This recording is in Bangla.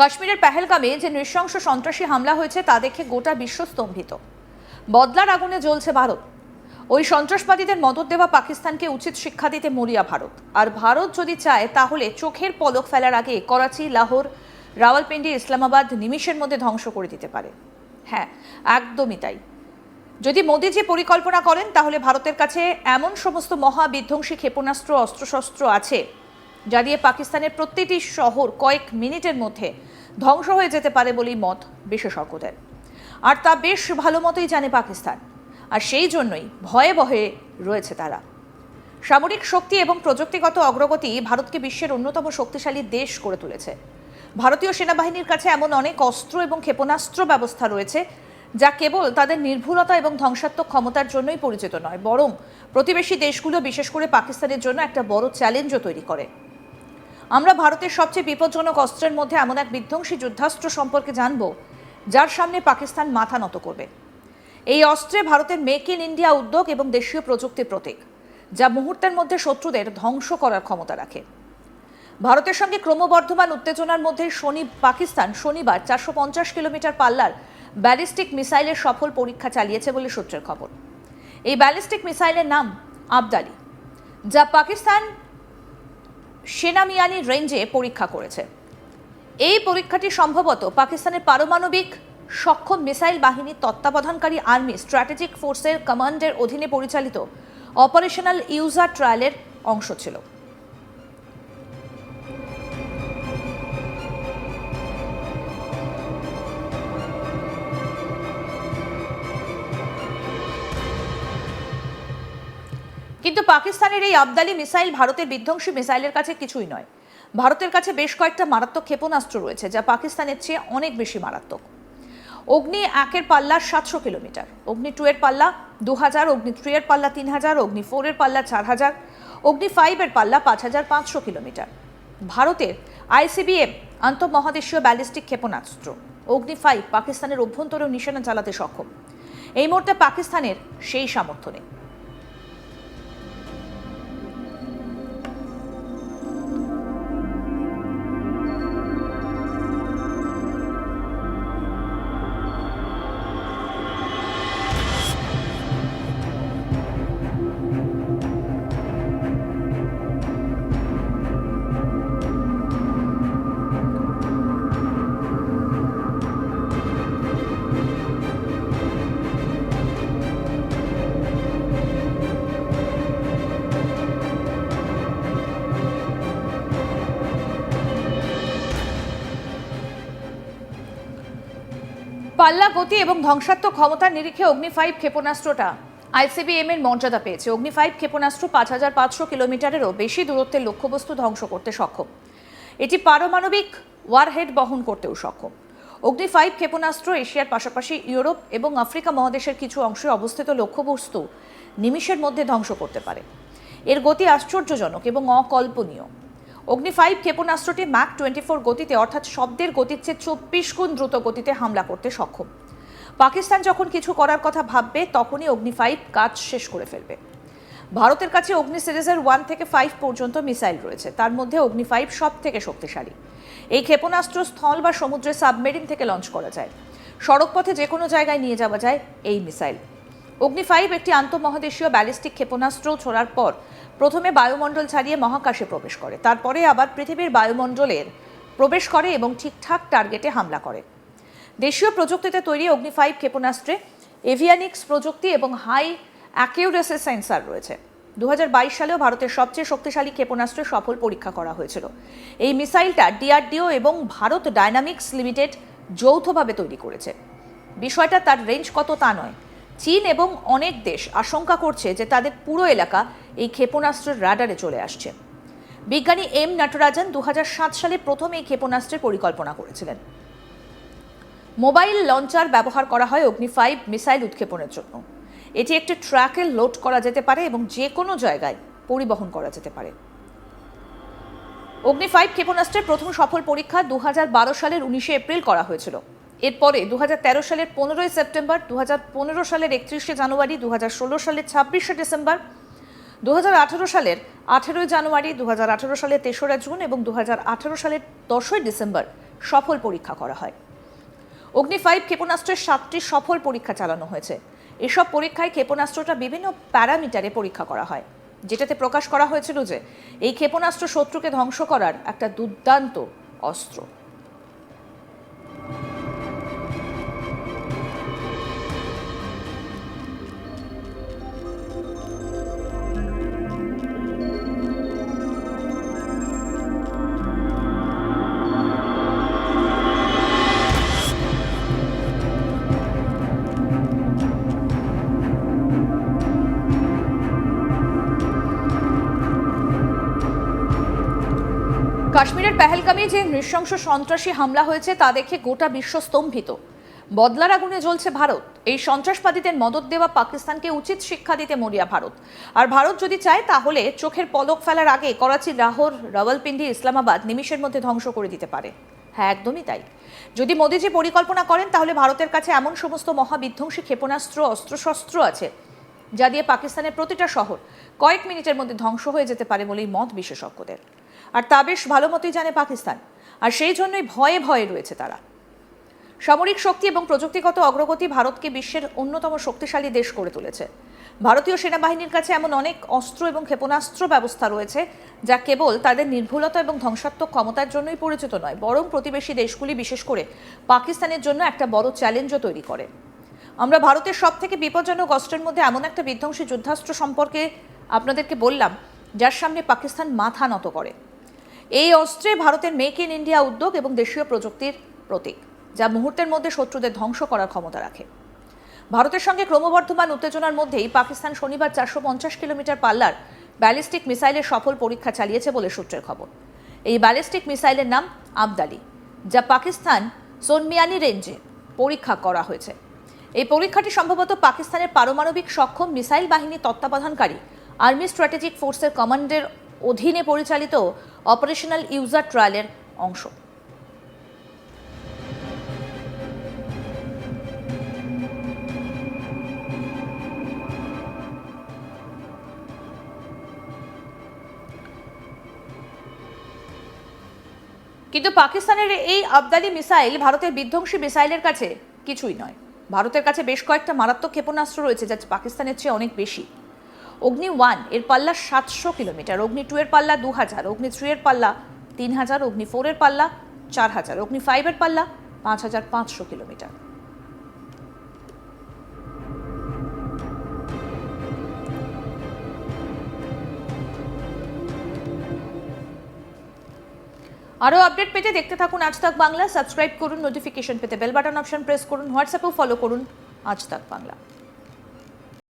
কাশ্মীরের পেহেলগামে যে নৃশংস সন্ত্রাসী হামলা হয়েছে, তা দেখে গোটা বিশ্ব স্তম্ভিত। বদলার আগুনে জ্বলছে ভারত। ওই সন্ত্রাসবাদীদের মদত দেওয়া পাকিস্তানকে উচিত শিক্ষা দিতে মরিয়া ভারত। আর ভারত যদি চায়, তাহলে চোখের পলক ফেলার আগে করাচি, লাহোর, রাওয়ালপিন্ডি, ইসলামাবাদ নিমিষের মধ্যে ধ্বংস করে দিতে পারে। হ্যাঁ একদমই তাই। যদি মোদিজি পরিকল্পনা করেন, তাহলে ভারতের কাছে এমন সমস্ত মহা বিধ্বংসী ক্ষেপণাস্ত্র, অস্ত্রশস্ত্র আছে যা দিয়ে পাকিস্তানের প্রতিটি শহর কয়েক মিনিটের মধ্যে ধ্বংস হয়ে যেতে পারে বলেই মত বিশেষজ্ঞদের। আর তা বেশ ভালো মতোই জানে পাকিস্তান। আর সেই জন্যই ভয়ে ভয়ে রয়েছে তারা। সামরিক শক্তি এবং প্রযুক্তিগত অগ্রগতি ভারতকে বিশ্বের অন্যতম শক্তিশালী দেশ করে তুলেছে। ভারতীয় সেনাবাহিনীর কাছে এমন অনেক অস্ত্র এবং ক্ষেপণাস্ত্র ব্যবস্থা রয়েছে যা কেবল তাদের নির্ভুলতা এবং ধ্বংসাত্মক ক্ষমতার জন্যই পরিচিত নয়, বরং প্রতিবেশী দেশগুলো বিশেষ করে পাকিস্তানের জন্য একটা বড় চ্যালেঞ্জও তৈরি করে। আমরা ভারতের সবচেয়ে বিপজ্জনক অস্ত্রের মধ্যে এমন এক বিধ্বংসী যুদ্ধাস্ত্র সম্পর্কে জানব, যার সামনে পাকিস্তান মাথা নত করবে। এই অস্ত্রে ভারতের মেক ইন ইন্ডিয়া উদ্যোগ এবং দেশীয় প্রযুক্তির প্রতীক, যা মুহূর্তের মধ্যে শত্রুদের ধ্বংস করার ক্ষমতা রাখে। ভারতের সঙ্গে ক্রমবর্ধমান উত্তেজনার মধ্যে শনি, পাকিস্তান শনিবার চারশো পঞ্চাশ কিলোমিটার পাল্লার ব্যালিস্টিক মিসাইলের সফল পরীক্ষা চালিয়েছে বলে সূত্রের খবর। এই ব্যালিস্টিক মিসাইলের নাম আবদালি, যা পাকিস্তান সেনামিয়ানি রেঞ্জে পরীক্ষা করেছে। এই পরীক্ষাটি সম্ভবত পাকিস্তানের পারমাণবিক সক্ষম মিসাইল বাহিনীর তত্ত্বাবধানকারী আর্মি স্ট্র্যাটেজিক ফোর্সের কমান্ডের অধীনে পরিচালিত অপারেশনাল ইউজার ট্রায়ালের অংশ ছিল। কিন্তু পাকিস্তানের এই আবদালি মিসাইল ভারতের বিধ্বংসী মিসাইলের কাছে কিছুই নয়। ভারতের কাছে বেশ কয়েকটা মারাত্মক ক্ষেপণাস্ত্র রয়েছে, যা পাকিস্তানের চেয়ে অনেক বেশি মারাত্মক। অগ্নি একের পাল্লা সাতশো কিলোমিটার, অগ্নি টু এর পাল্লা দু হাজার অগ্নি থ্রি এর পাল্লা তিন হাজার অগ্নি ফোর এর পাল্লা চার হাজার অগ্নি ফাইভের পাল্লা পাঁচ হাজার পাঁচশো কিলোমিটার। ভারতের আইসিবিএম আন্তঃমহাদেশীয় ব্যালিস্টিক ক্ষেপণাস্ত্র, অগ্নি ফাইভ পাকিস্তানের অভ্যন্তরীণ নিশানা চালাতে সক্ষম। এই মুহূর্তে পাকিস্তানের সেই সামর্থ্য নেই। পাল্লা গতি এবং ধ্বংসাত্মক ক্ষমতার নিরিখে অগ্নি ফাইভ ক্ষেপণাস্ত্রটা। আইসিবিএম এর মর্যাদা পেয়েছে। অগ্নি ফাইভ ক্ষেপণাস্ত্র পাঁচ হাজার পাঁচশো কিলোমিটারেরও বেশি দূরত্বের লক্ষ্যবস্তু ধ্বংস করতে সক্ষম। এটি পারমাণবিক ওয়ারহেড বহন করতেও সক্ষম। অগ্নি ফাইভ ক্ষেপণাস্ত্র এশিয়ার পাশাপাশি ইউরোপ এবং আফ্রিকা মহাদেশের কিছু অংশে অবস্থিত লক্ষ্যবস্তু নিমিষের মধ্যে ধ্বংস করতে পারে। এর গতি আশ্চর্যজনক এবং অকল্পনীয়। অগ্নি ফাইভ ক্ষেপণাস্ত্রটি ম্যাক টোয়েন্টি ফোর গতিতে, অর্থাৎ শব্দের গতির চেয়ে চব্বিশ গুণ দ্রুত গতিতে হামলা করতে সক্ষম। পাকিস্তান যখন কিছু করার কথা ভাববে, তখনই অগ্নি ফাইভ কাজ শেষ করে ফেলবে। ভারতের কাছে অগ্নি সিরিজের ওয়ান থেকে ফাইভ পর্যন্ত মিসাইল রয়েছে। তার মধ্যে অগ্নি ফাইভ সব থেকে শক্তিশালী। এই ক্ষেপণাস্ত্র স্থল বা সমুদ্রে সাবমেরিন থেকে লঞ্চ করা যায়। সড়কপথে যে কোনো জায়গায় নিয়ে যাওয়া যায় এই মিসাইল। অগ্নি ফাইভ একটি আন্তঃমহাদেশীয় ব্যালিস্টিক ক্ষেপণাস্ত্র ছোড়ার পর প্রথমে বায়ুমণ্ডল ছাড়িয়ে মহাকাশে প্রবেশ করে, তারপরে আবার পৃথিবীর বায়ুমণ্ডলের প্রবেশ করে এবং ঠিকঠাক টার্গেটে হামলা করে। দেশীয় প্রযুক্তিতে তৈরি অগ্নি ফাইভ ক্ষেপণাস্ত্রে এভিয়ানিক্স প্রযুক্তি এবং হাই অ্যাকিউরেসি সেন্সার রয়েছে। দুহাজার বাইশ সালেও ভারতের সবচেয়ে শক্তিশালী ক্ষেপণাস্ত্রের সফল পরীক্ষা করা হয়েছিল। এই মিসাইলটা ডিআরডিও এবং ভারত ডায়নামিক্স লিমিটেড যৌথভাবে তৈরি করেছে। বিষয়টা তার রেঞ্জ কত তা নয়। চীন এবং অনেক দেশ আশঙ্কা করছে যে তাদের পুরো এলাকা এই ক্ষেপণাস্ত্রের রাডারে চলে আসছে। বিজ্ঞানী এম নটরাজন দু হাজার সাত সালে প্রথম এই ক্ষেপণাস্ত্রের পরিকল্পনা করেছিলেন। মোবাইল লঞ্চার ব্যবহার করা হয় অগ্নি ফাইভ মিসাইল উৎক্ষেপণের জন্য। এটি একটি ট্র্যাকে লোড করা যেতে পারে এবং যে কোনো জায়গায় পরিবহন করা যেতে পারে। অগ্নি ফাইভ ক্ষেপণাস্ত্রের প্রথম সফল পরীক্ষা দু হাজার বারো সালের উনিশে এপ্রিল করা হয়েছিল। এরপরে দু হাজার তেরো সালের পনেরোই সেপ্টেম্বর দু হাজার পনেরো সালের একত্রিশে জানুয়ারি দু হাজার ষোলো সালের ছাব্বিশে ডিসেম্বর দু হাজার আঠেরো সালের আঠেরোই জানুয়ারি দু সালের তেসরা জুন এবং দু হাজার আঠেরো সালের দশই ডিসেম্বর সফল পরীক্ষা করা হয়। অগ্নি ফাইভ ক্ষেপণাস্ত্রের সাতটি সফল পরীক্ষা চালানো হয়েছে। এসব পরীক্ষায় ক্ষেপণাস্ত্রটা বিভিন্ন প্যারামিটারে পরীক্ষা করা হয়। যেটাতে প্রকাশ করা হয়েছিল যে, এই ক্ষেপণাস্ত্র শত্রুকে ধ্বংস করার একটা দুর্দান্ত অস্ত্র। কাশ্মীরের পেহেলগামে যে নৃশংস সন্ত্রাসী হামলা হয়েছে তা দেখে গোটা বিশ্ব স্তম্ভিত। বদলার আগুনে জ্বলছে ভারত। এই সন্ত্রাসবাদীদের মদত দেওয়া পাকিস্তানকে উচিত শিক্ষা দিতে মরিয়া ভারত। আর ভারত যদি চায়, তাহলে চোখের পলক ফেলার আগে করাচি, লাহোর, রাওয়ালপিন্ডি, ইসলামাবাদ নিমিষের মধ্যে ধ্বংস করে দিতে পারে। হ্যাঁ একদমই তাই। যদি মোদিজি পরিকল্পনা করেন, তাহলে ভারতের কাছে এমন সমস্ত মহাবিধ্বংসী ক্ষেপণাস্ত্র, অস্ত্রশস্ত্র আছে, যা দিয়ে পাকিস্তানের প্রতিটা শহর কয়েক মিনিটের মধ্যে ধ্বংস হয়ে যেতে পারে বলেই মত বিশেষজ্ঞদের। আর তা বেশ ভালো মতোই জানে পাকিস্তান। আর সেই জন্যই ভয়ে ভয়ে রয়েছে তারা। সামরিক শক্তি এবং প্রযুক্তিগত অগ্রগতি ভারতকে বিশ্বের অন্যতম শক্তিশালী দেশ করে তুলেছে। ভারতীয় সেনাবাহিনীর কাছে এমন অনেক অস্ত্র এবং ক্ষেপণাস্ত্র ব্যবস্থা রয়েছে, যা কেবল তাদের নির্ভুলতা এবং ধ্বংসাত্মক ক্ষমতার জন্যই পরিচিত নয়, বরং প্রতিবেশী দেশগুলি, বিশেষ করে পাকিস্তানের জন্য একটা বড় চ্যালেঞ্জও তৈরি করে। আমরা ভারতের সব থেকে বিপজ্জনক অস্ত্রের মধ্যে এমন একটা বিধ্বংসী যুদ্ধাস্ত্র সম্পর্কে আপনাদেরকে বললাম, যার সামনে পাকিস্তান মাথা নত করে। এই অস্ত্রে ভারতের মেক ইন ইন্ডিয়া উদ্যোগ এবং দেশীয় প্রযুক্তির প্রতীক, যা মুহূর্তের মধ্যে শত্রুদের ধ্বংস করার ক্ষমতা রাখে। ভারতের সঙ্গে ক্রমবর্ধমান উত্তেজনার মধ্যেই পাকিস্তান শনিবার চারশো পঞ্চাশ কিলোমিটার পাল্লার ব্যালিস্টিক মিসাইলের সফল পরীক্ষা চালিয়েছে বলে সূত্রের খবর। এই ব্যালিস্টিক মিসাইলের নাম আবদালি যা পাকিস্তান সোনমিয়ানি রেঞ্জে পরীক্ষা করা হয়েছে। এই পরীক্ষাটি সম্ভবত পাকিস্তানের পারমাণবিক সক্ষম মিসাইল বাহিনী তত্ত্বাবধানকারী, আর্মি স্ট্র্যাটেজিক ফোর্সের কমান্ডের অধীনে পরিচালিত অপারেশনাল ইউজার ট্রায়ালের অংশ। কিন্তু পাকিস্তানের এই আবদালি মিসাইল ভারতের বিধ্বংসী মিসাইলের কাছে কিছুই নয়। ভারতের কাছে বেশ কয়েকটা মারাত্মক ক্ষেপণাস্ত্র রয়েছে যা পাকিস্তানের চেয়ে অনেক বেশি। অগ্নি ওয়ান, এর পাল্লা সাতশো কিলোমিটার, অগ্নি টু এর পাল্লা দু হাজার অগ্নি থ্রি এর পাল্লা তিন হাজার অগ্নি ফোর এর পাল্লা চার হাজার অগ্নি ফাইভ এর পাল্লা পাঁচ হাজার পাঁচশো কিলোমিটার। আরও আপডেট পেতে দেখতে থাকুন আজ তাক বাংলা, সাবস্ক্রাইব করুন, নোটিফিকেশন পেতে বেল বাটন অপশন প্রেস করুন, হোয়াটসঅ্যাপেও ফলো করুন আজ তাক বাংলা।